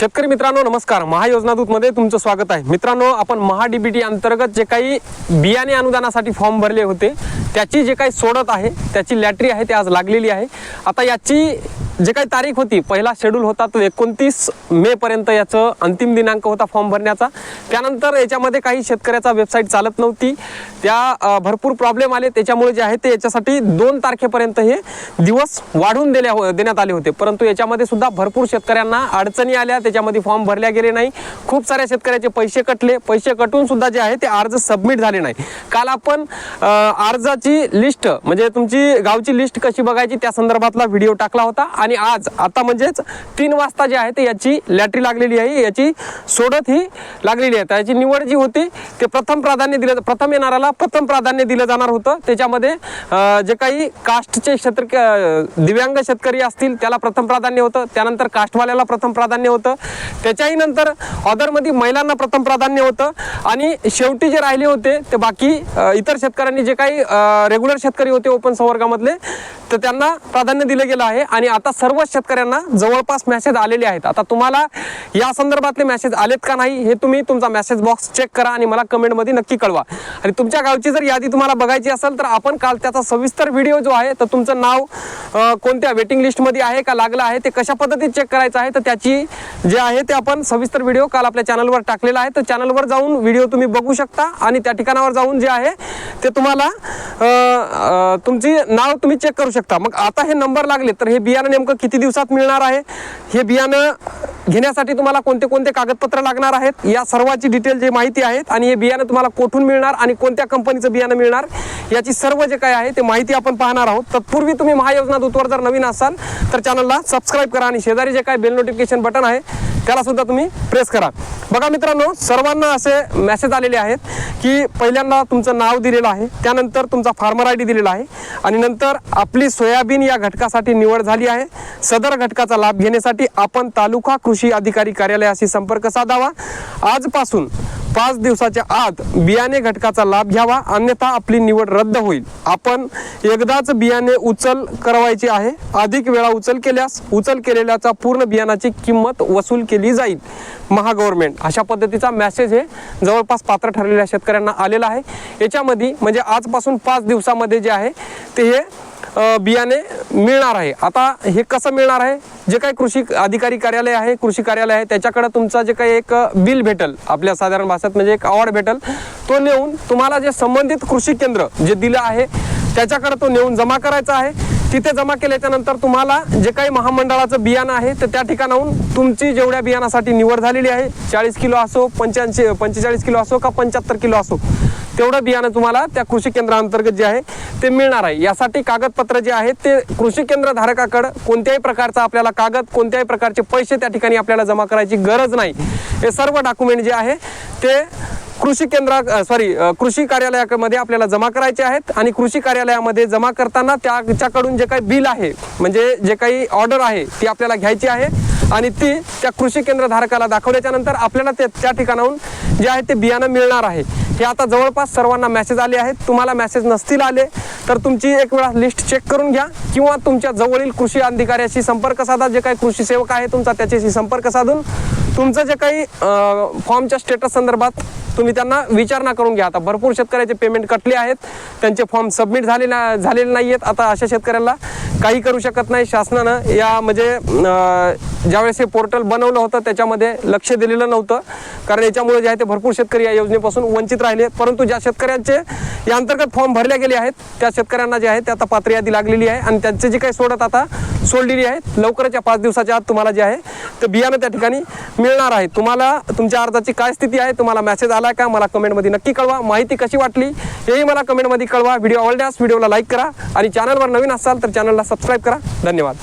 शेतकरी मित्रांनो नमस्कार. महायोजना दूतमध्ये तुमचं स्वागत आहे. मित्रांनो आपण महा डीबीटी अंतर्गत जे काही बियाणे अनुदानासाठी फॉर्म भरले होते त्याची जे काही सोडत आहे त्याची लॅटरी आहे ती आज लागलेली आहे. आता याची जे काही तारीख होती पहिला शेड्यूल होता तो एकोणतीस मे पर्यंत याचं अंतिम दिनांक होता फॉर्म भरण्याचा. त्यानंतर याच्यामध्ये काही शेतकऱ्याचा वेबसाईट चालत नव्हती. त्या भरपूर प्रॉब्लेम आले. त्याच्यामुळे जे आहे ते याच्यासाठी दोन तारखेपर्यंत हे दिवस वाढून दिल्या हो- देण्यात आले होते. परंतु याच्यामध्ये सुद्धा भरपूर शेतकऱ्यांना अडचणी आल्या. त्याच्यामध्ये फॉर्म भरल्या गेले नाही. खूप साऱ्या शेतकऱ्याचे पैसे कटले. पैसे कटून सुद्धा जे आहे ते अर्ज सबमिट झाले नाही. काल आपण अर्जाची लिस्ट म्हणजे तुमची गावची लिस्ट कशी बघायची त्या संदर्भातला व्हिडिओ टाकला होता. आणि आज आता म्हणजेच तीन वाजता जे आहे ते याची लॅटरी लागलेली आहे. याची सोडत ही लागलेली आहे. त्याची निवड जी होती ते प्रथम प्राधान्य दिलं प्रथम येणाऱ्याला प्रथम प्राधान्य दिलं जाणार होतं. त्याच्यामध्ये जे काही कास्टचे शेतक दिव्यांग शेतकरी असतील त्याला प्रथम प्राधान्य होतं. त्यानंतर कास्टवाल्याला प्रथम प्राधान्य होतं. त्याच्याही नंतर ऑदरमध्ये महिलांना प्रथम प्राधान्य होतं. आणि शेवटी जे राहिले होते ते बाकी इतर शेतकऱ्यांनी जे काही रेग्युलर शेतकरी होते ओपन संवर्गामधले तर त्यांना प्राधान्य दिलं गेलं आहे. आणि आता सर्व शेतकऱ्यांना जवळपास मेसेज आलेले आहेत. आता तुम्हाला या संदर्भातले मेसेज आलेत का नाही हे तुम्ही तुमचा मेसेज बॉक्स चेक करा आणि मला कमेंटमध्ये नक्की कळवा. आणि तुमच्या गावची जर यादी तुम्हाला बघायची असेल तर आपण काल त्याचा सविस्तर व्हिडिओ जो आहे तर तुमचं नाव कोणत्या वेटिंग लिस्टमध्ये आहे का लागलं आहे ते कशा पद्धतीत चेक करायचं आहे तर त्याची जे आहे ते आपण सविस्तर व्हिडिओ काल आपल्या चॅनलवर टाकलेला आहे. तर चॅनलवर जाऊन व्हिडिओ तुम्ही बघू शकता आणि त्या ठिकाणावर जाऊन जे आहे ते तुम्हाला तुमची नाव तुम्ही चेक करू शकता. मग आता हे नंबर लागले तर हे बियाणे नेमकं किती दिवसात मिळणार आहे? हे बियाणं घेण्यासाठी तुम्हाला कोणते कोणते कागदपत्र लागणार आहेत? या सर्वाची डिटेल जे माहिती आहेत आणि हे बियाणं तुम्हाला कोठून मिळणार आणि कोणत्या कंपनीचं बियाणं मिळणार याची सर्व जे काय आहे ते माहिती आपण पाहणार आहोत. तत्पूर्वी तुम्ही महायोजना दूतवर जर नवीन असाल तर चॅनलला सबस्क्राईब करा आणि शेजारी जे काय बेल नोटिफिकेशन बटन आहे त्याला सुद्धा तुम्ही प्रेस करा. बघा मित्रांनो सर्वांना असे मेसेज आलेले आहेत की पहिल्यांदा तुमचं नाव दिलेलं आहे त्यानंतर तुमचा फार्मर आय डी दिलेला आहे आणि नंतर आपली सोयाबीन या घटकासाठी निवड झाली आहे. सदर घटकाचा लाभ घेण्यासाठी आपण तालुका कृषी अधिकारी कार्यालयाशी संपर्क साधावा. आजपासून पाच दिवसाच्या आत बियाणे घटकाचा लाभ घ्यावा अन्यथा आपली निवड रद्द होईल. आपण एकदाच बियाणे उचल करवायची आहे. अधिक वेळा उचल केल्यास उचल केलेल्याचा पूर्ण बियाणाची किंमत वसूल केली जाईल. महागव्हर्नमेंट अशा पद्धतीचा मेसेज हे जवळपास पात्र ठरलेल्या शेतकऱ्यांना आलेला आहे. याच्यामध्ये म्हणजे आजपासून पाच दिवसामध्ये जे आहे ते हे बियाणे मिळणार आहे. आता हे कसं मिळणार आहे? जे काही कृषी अधिकारी कार्यालय आहे कृषी कार्यालय आहे त्याच्याकडे तुमचा जे काही एक बिल भेटल आपल्या साधारण भाषेत म्हणजे एक अवॉर्ड भेटल तो नेऊन तुम्हाला जे संबंधित कृषी केंद्र जे दिलं आहे त्याच्याकडे तो नेऊन जमा करायचा आहे. तिथे जमा केल्याच्यानंतर तुम्हाला जे काही महामंडळाचं बियाणं आहे तर त्या ठिकाणाहून तुमची जेवढ्या बियाणासाठी निवड झालेली आहे चाळीस किलो असो पंच्याऐंशी पंचेचाळीस किलो असो का पंच्याहत्तर किलो असो तेवढं बियाणं तुम्हाला त्या कृषी केंद्राअंतर्गत जे आहे ते मिळणार आहे. यासाठी कागदपत्र जे आहेत ते कृषी केंद्र धारकाकडं कोणत्याही प्रकारचा आपल्याला कागद कोणत्याही प्रकारचे पैसे त्या ठिकाणी आपल्याला जमा करायची गरज नाही. हे सर्व डॉक्युमेंट जे आहे ते कृषी केंद्रा सॉरी कृषी कार्यालयामध्ये आपल्याला जमा करायचे आहेत आणि कृषी कार्यालयामध्ये जमा करताना त्याच्याकडून जे काही बिल आहे म्हणजे जे काही ऑर्डर आहे ती आपल्याला घ्यायची आहे आणि ती त्या कृषी केंद्र धारकाला दाखवल्याच्या नंतर आपल्याला ते त्या ठिकाणाहून जे आहे ते बियाणं मिळणार आहे. हे आता जवळपास सर्वांना मेसेज आले आहेत. तुम्हाला मेसेज नसतील आले तर तुमची एक वेळा लिस्ट चेक करून घ्या किंवा तुमच्या जवळील कृषी अधिकाऱ्याशी संपर्क साधा. जे काही कृषी सेवक आहे तुमचा त्याच्याशी संपर्क साधून तुमचं जे काही फॉर्मच्या स्टेटस संदर्भात तुम्ही त्यांना विचारणा करून घ्या. आता भरपूर शेतकऱ्याचे पेमेंट कटले आहेत. त्यांचे फॉर्म सबमिट झाले ना झालेले नाही आहेत आता अशा शेतकऱ्याला काही करू शकत नाही शासनानं. या म्हणजे ज्यावेळेस हे पोर्टल बनवलं होतं त्याच्यामध्ये लक्ष दिलेलं नव्हतं. कारण याच्यामुळे जे आहे ते भरपूर शेतकरी या योजनेपासून वंचित राहिले. परंतु ज्या शेतकऱ्यांचे या अंतर्गत फॉर्म भरले गेले आहेत त्या शेतकऱ्यांना जे आहे ते आता पात्र यादी लागलेली आहे. आणि त्यांची जी काही सोडत आता सोडलेली आहे लवकरच या पाच दिवसाच्या आत तुम्हाला जे आहे ते बियाणं त्या ठिकाणी मिळणार आहे. तुम्हाला तुमच्या अर्जाची काय स्थिती आहे तुम्हाला मेसेज आला का मला कमेंटमध्ये नक्की कळवा. माहिती कशी वाटली हेही मला कमेंटमध्ये कळवा. व्हिडिओ आवडल्यास व्हिडिओला लाईक करा आणि चॅनलवर नवीन असाल तर चॅनलला सबस्क्राईब करा. धन्यवाद.